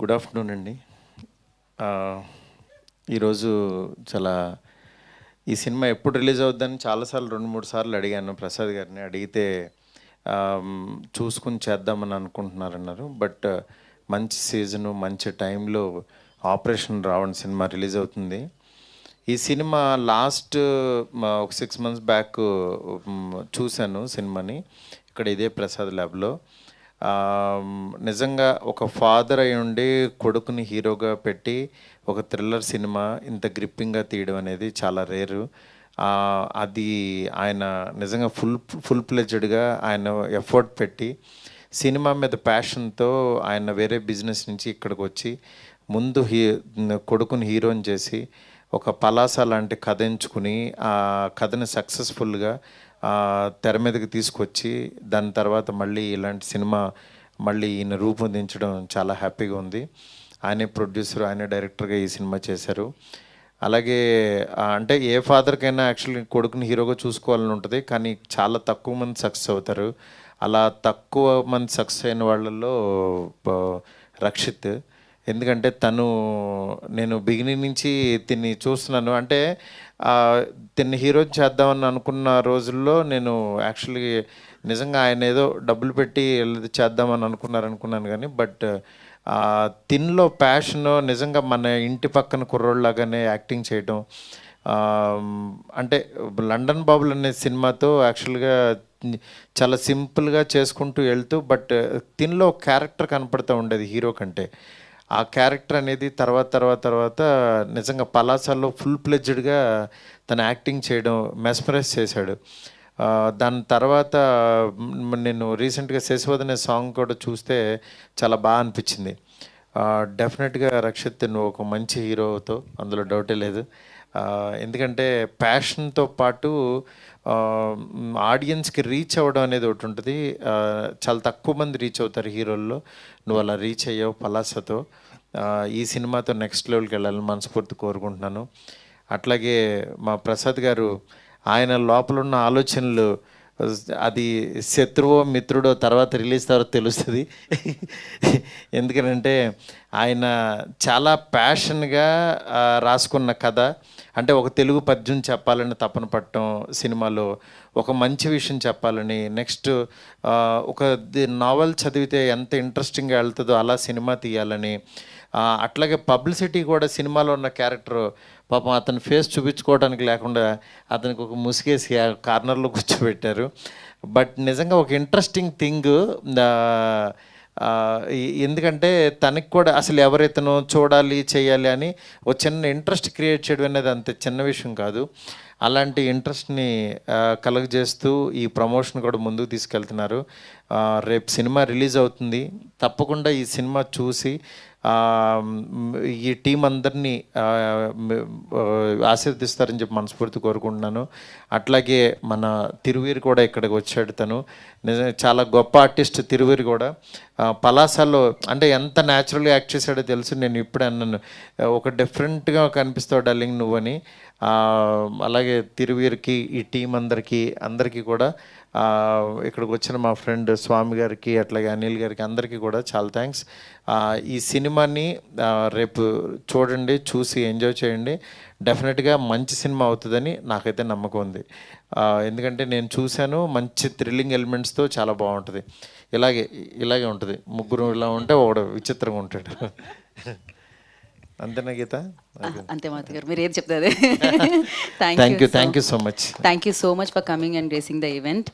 Good afternoon అండి. ఈరోజు చాలా ఈ సినిమా ఎప్పుడు రిలీజ్ అవుద్దని చాలాసార్లు రెండు మూడు సార్లు అడిగాను ప్రసాద్ గారిని. అడిగితే చూసుకుని చేద్దామని అనుకుంటున్నారన్నారు. బట్ మంచి సీజను మంచి టైంలో ఆపరేషన్ రావడం సినిమా రిలీజ్ అవుతుంది. ఈ సినిమా లాస్ట్ ఒక సిక్స్ మంత్స్ బ్యాక్ చూశాను సినిమాని. ఇక్కడ ఇదే ప్రసాద్ ల్యాబ్లో. నిజంగా ఒక ఫాదర్ అయి ఉండి కొడుకుని హీరోగా పెట్టి ఒక థ్రిల్లర్ సినిమా ఇంత గ్రిప్పింగ్గా తీయడం అనేది చాలా రేరు. అది ఆయన నిజంగా ఫుల్ ఫుల్ ప్లెజ్డ్గా ఆయన ఎఫర్ట్ పెట్టి సినిమా మీద ప్యాషన్తో ఆయన వేరే బిజినెస్ నుంచి ఇక్కడికి వచ్చి ముందు హీ కొడుకుని హీరోని చేసి ఒక పలాస లాంటి కథ ఎంచుకుని ఆ కథని సక్సెస్ఫుల్గా తెర మీదకి తీసుకొచ్చి దాని తర్వాత మళ్ళీ ఇలాంటి సినిమా మళ్ళీ ఈయన రూపొందించడం చాలా హ్యాపీగా ఉంది. ఆయనే ప్రొడ్యూసర్ ఆయనే డైరెక్టర్గా ఈ సినిమా చేశారు. అలాగే అంటే ఏ ఫాదర్కైనా యాక్చువల్లీ కొడుకుని హీరోగా చూసుకోవాలని ఉంటుంది కానీ చాలా తక్కువ మంది సక్సెస్ అవుతారు. అలా తక్కువ మంది సక్సెస్ అయిన వాళ్ళల్లో రక్షిత్ ఎందుకంటే తను నేను బిగినింగ్ నుంచి తిన్ని చూస్తున్నాను. అంటే ఆ, తిన్ని హీరో చేద్దామని అనుకున్న రోజుల్లో నేను యాక్చువల్లీ నిజంగా ఆయన ఏదో డబ్బులు పెట్టి చేద్దామని అనుకున్నారు అనుకున్నాను కానీ బట్ తిన్లో ప్యాషన్ నిజంగా మన ఇంటి పక్కన కుర్రోళ్ళలాగానే యాక్టింగ్ చేయడం అంటే లండన్ బాబులు అనే సినిమాతో యాక్చువల్గా చాలా సింపుల్గా చేసుకుంటూ వెళ్తూ బట్ తిన్లో క్యారెక్టర్ కనపడుతూ ఉండేది హీరో కంటే. ఆ క్యారెక్టర్ అనేది తర్వాత తర్వాత తర్వాత నిజంగా పలాసాల్లో ఫుల్ ప్లెజ్డ్గా తన యాక్టింగ్ చేయడం మెస్మరైజ్ చేశాడు. దాని తర్వాత నేను రీసెంట్గా శశివదనే సాంగ్ కూడా చూస్తే చాలా బాగా అనిపించింది. డెఫినెట్గా రక్షిత్ నువ్వు ఒక మంచి హీరోతో అందులో డౌటే లేదు. ఎందుకంటే ప్యాషన్తో పాటు ఆడియన్స్కి రీచ్ అవ్వడం అనేది ఒకటి ఉంటుంది. చాలా తక్కువ మంది రీచ్ అవుతారు హీరోల్లో. నువ్వు అలా రీచ్ అయ్యావు పలాసతో. ఈ సినిమాతో నెక్స్ట్ లెవెల్కి వెళ్ళాలని మనస్ఫూర్తి కోరుకుంటున్నాను. అట్లాగే మా ప్రసాద్ గారు ఆయన లోపల ఉన్న ఆలోచనలు అది శత్రువో మిత్రుడో తర్వాత రిలీజ్ తర్వాత తెలుస్తుంది. ఎందుకంటే ఆయన చాలా ప్యాషన్గా రాసుకున్న కథ. అంటే ఒక తెలుగు పద్యం చెప్పాలని తపన పట్టడం సినిమాలో ఒక మంచి విషయం చెప్పాలని నెక్స్ట్ ఒక నావల్ చదివితే ఎంత ఇంట్రెస్టింగ్గా వెళ్తుందో అలా సినిమా తీయాలని అట్లాగే పబ్లిసిటీ కూడా సినిమాలో ఉన్న క్యారెక్టర్ పాపం అతని ఫేస్ చూపించుకోవడానికి లేకుండా అతనికి ఒక ముసుగేసి ఆ కార్నర్లో కూర్చోబెట్టారు. బట్ నిజంగా ఒక ఇంట్రెస్టింగ్ థింగ్ ఎందుకంటే తనకి కూడా అసలు ఎవరైతేనో చూడాలి చేయాలి అని ఒక చిన్న ఇంట్రెస్ట్ క్రియేట్ చేయడం అనేది అంత చిన్న విషయం కాదు. అలాంటి ఇంట్రెస్ట్ని కలుగజేస్తూ ఈ ప్రమోషన్ కూడా ముందుకు తీసుకెళ్తున్నారు. రేపు సినిమా రిలీజ్ అవుతుంది. తప్పకుండా ఈ సినిమా చూసి ఈ టీం అందరినీ ఆశీర్దిస్తారని ఆశీర్వదిస్తారని చెప్పి మనస్ఫూర్తి కోరుకుంటున్నాను. అట్లాగే మన తిరువీరు కూడా ఇక్కడికి వచ్చాడు తను. చాలా గొప్ప ఆర్టిస్ట్ తిరువీరు కూడా. పలాసాలో పలాసలో అంటే ఎంత న్యాచురల్గా యాక్ట్ చేశాడో తెలుసు. నేను ఇప్పుడే అన్నాను. ఒక డిఫరెంట్గా కనిపిస్తావు డల్లింగ్ నువ్వని. అలాగే అలాగే తిరువీరికి ఈ టీం అందరికీ అందరికీ కూడా ఇక్కడికి వచ్చిన మా ఫ్రెండ్ స్వామి గారికి అట్లాగే అనిల్ గారికి అందరికీ కూడా చాలా థ్యాంక్స్. ఈ సినిమాని రేపు చూడండి చూసి ఎంజాయ్ చేయండి. డెఫినెట్గా మంచి సినిమా అవుతుందని నాకైతే నమ్మకం ఉంది. ఎందుకంటే నేను చూశాను మంచి థ్రిల్లింగ్ ఎలిమెంట్స్తో చాలా బాగుంటుంది. ఇలాగే ఇలాగే ఉంటుంది. ముగ్గురు ఇలా ఉంటే ఒకడు విచిత్రంగా ఉంటాడు. అంతేనా గీత? అంతే మాత గారు మీరు ఏది చెప్తే అదే thank you thank you so much thank you so much for coming and gracing the event